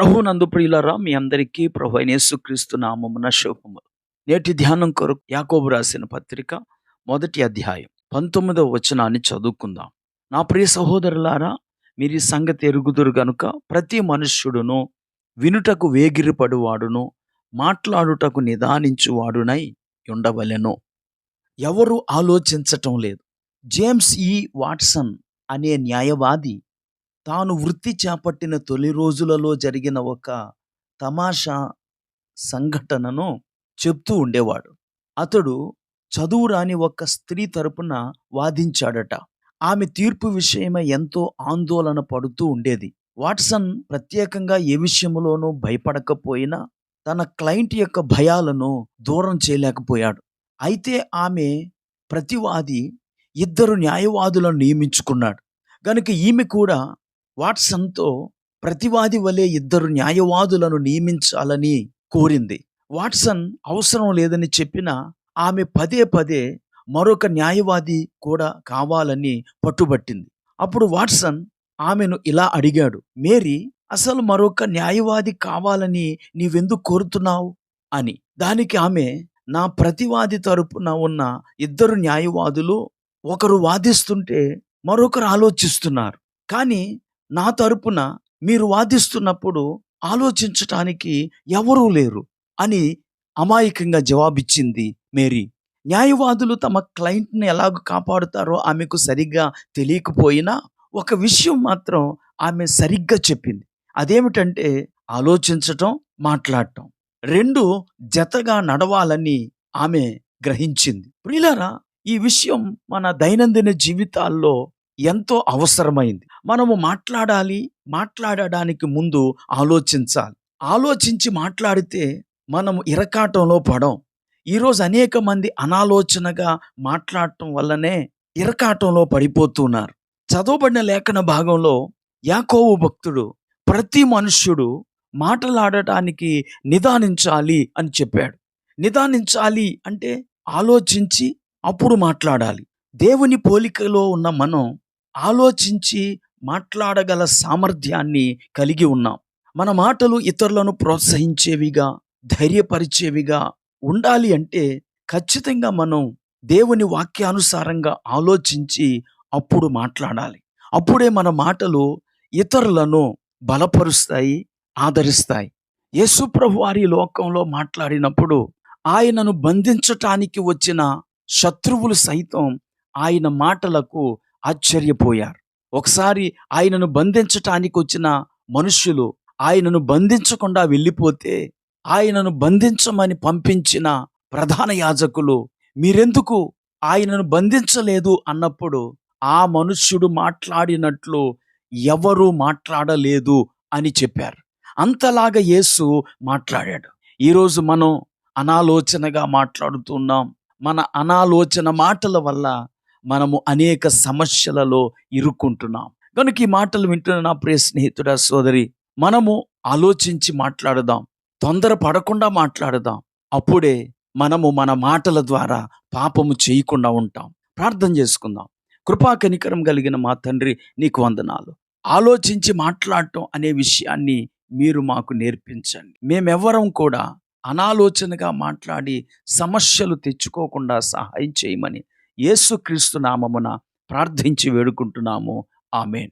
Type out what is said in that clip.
ప్రభునందు ప్రియులరా మీ అందరికీ ప్రభు అయిన యేసుక్రీస్తు నామమున శుభములు. నేటి ధ్యానం కొరకు యాకోబు రాసిన పత్రిక మొదటి అధ్యాయం పంతొమ్మిదవ వచనాన్ని చదువుకుందాం. నా ప్రియ సహోదరులారా మీరు ఈ సంగతి ఎరుగుదురు గనుక ప్రతి మనుష్యుడును వినుటకు వేగిరిపడువాడును మాట్లాడుటకు నిదానించువాడునై ఉండవలెను. ఎవరు ఆలోచించటం లేదు. జేమ్స్ ఈ వాట్సన్ అనే న్యాయవాది తాను వృత్తి చేపట్టిన తొలి రోజులలో జరిగిన ఒక తమాషా సంఘటనను చెప్తూ ఉండేవాడు. అతడు చదువు రాని ఒక స్త్రీ తరపున వాదించాడట. ఆమె తీర్పు విషయమై ఎంతో ఆందోళన పడుతూ ఉండేది. వాట్సన్ ప్రత్యేకంగా ఏ విషయంలోనూ భయపడకపోయినా తన క్లయింట్ యొక్క భయాలను దూరం చేయలేకపోయాడు. అయితే ఆమె ప్రతివాది ఇద్దరు న్యాయవాదులను నియమించుకున్నాడు. కనుక ఈమె కూడా వాట్సన్తో ప్రతివాది వలె ఇద్దరు న్యాయవాదులను నియమించాలని కోరింది. వాట్సన్ అవసరం లేదని చెప్పిన ఆమె పదే పదే మరొక న్యాయవాది కూడా కావాలని పట్టుబట్టింది. అప్పుడు వాట్సన్ ఆమెను ఇలా అడిగాడు మేరీ అసలు మరొక న్యాయవాది కావాలని నీవెందుకు కోరుతున్నావు? అని. దానికి ఆమె నా ప్రతివాది తరపున ఉన్న ఇద్దరు న్యాయవాదులు ఒకరు వాదిస్తుంటే మరొకరు ఆలోచిస్తున్నారు. కానీ నా తరపున మీరు వాదిస్తున్నప్పుడు ఆలోచించటానికి ఎవరూ లేరు అని అమాయకంగా జవాబిచ్చింది మేరీ. న్యాయవాదులు తమ క్లయింట్ని ఎలాగ కాపాడుతారో ఆమెకు సరిగ్గా తెలియకపోయినా ఒక విషయం మాత్రం ఆమె సరిగ్గా చెప్పింది. అదేమిటంటే ఆలోచించటం మాట్లాడటం. రెండు జతగా నడవాలని ఆమె గ్రహించింది. ప్రియులరా ఈ విషయం మన దైనందిన జీవితాల్లో ఎంతో అవసరమైంది. మనము మాట్లాడాలి మాట్లాడడానికి ముందు ఆలోచించాలి. ఆలోచించి మాట్లాడితే మనము ఇరకాటంలో పడం ఈరోజు అనేక మంది అనాలోచనగా మాట్లాడటం వల్లనే ఇరకాటంలో పడిపోతున్నారు. చదవబడిన లేఖన భాగంలో యాకోవు భక్తుడు ప్రతి మనుష్యుడు మాట్లాడటానికి నిదానించాలి అని చెప్పాడు. నిదానించాలి అంటే ఆలోచించి అప్పుడు మాట్లాడాలి. దేవుని పోలికలో ఉన్న మనం ఆలోచించి మాట్లాడగల సామర్థ్యాన్ని కలిగి ఉన్నాం. మన మాటలు ఇతరులను ప్రోత్సహించేవిగా ధైర్యపరిచేవిగా ఉండాలి అంటే ఖచ్చితంగా మనం దేవుని వాక్యానుసారంగా ఆలోచించి అప్పుడు మాట్లాడాలి. అప్పుడే మన మాటలు ఇతరులను బలపరుస్తాయి ఆదరిస్తాయి. యేసుప్రభు వారి లోకంలో మాట్లాడినప్పుడు ఆయనను బంధించటానికి వచ్చిన శత్రువులు సైతం ఆయన మాటలకు ఆశ్చర్యపోయారు. ఒకసారి ఆయనను బంధించటానికి వచ్చిన మనుష్యులు ఆయనను బంధించకుండా వెళ్ళిపోతే ఆయనను బంధించమని పంపించిన ప్రధాన యాజకులు మీరెందుకు ఆయనను బంధించలేదు? అన్నప్పుడు ఆ మనుష్యుడు మాట్లాడినట్లు ఎవరు మాట్లాడలేదు అని చెప్పారు. అంతలాగా యేసు మాట్లాడాడు. ఈరోజు మనం అనాలోచనగా మాట్లాడుతున్నాం మన అనాలోచన మాటల వల్ల మనము అనేక సమస్యలలో ఇరుక్కుంటున్నాం. కనుక ఈ మాటలు వింటున్న నా ప్రియ స్నేహితుడా సోదరి మనము ఆలోచించి మాట్లాడదాం. తొందర పడకుండా మాట్లాడదాం. అప్పుడే మనము మన మాటల ద్వారా పాపము చేయకుండా ఉంటాం. ప్రార్థన చేసుకుందాం. కృపా కనికరం కలిగిన మా తండ్రి నీకు వందనాలు. ఆలోచించి మాట్లాడటం అనే విషయాన్ని మీరు మాకు నేర్పించండి. మేమెవ్వరం కూడా అనాలోచనగా మాట్లాడి సమస్యలు తెచ్చుకోకుండా సహాయం చేయమని యేసుక్రీస్తు నామమున ప్రార్థించి వేడుకుంటున్నాము. ఆమెన్.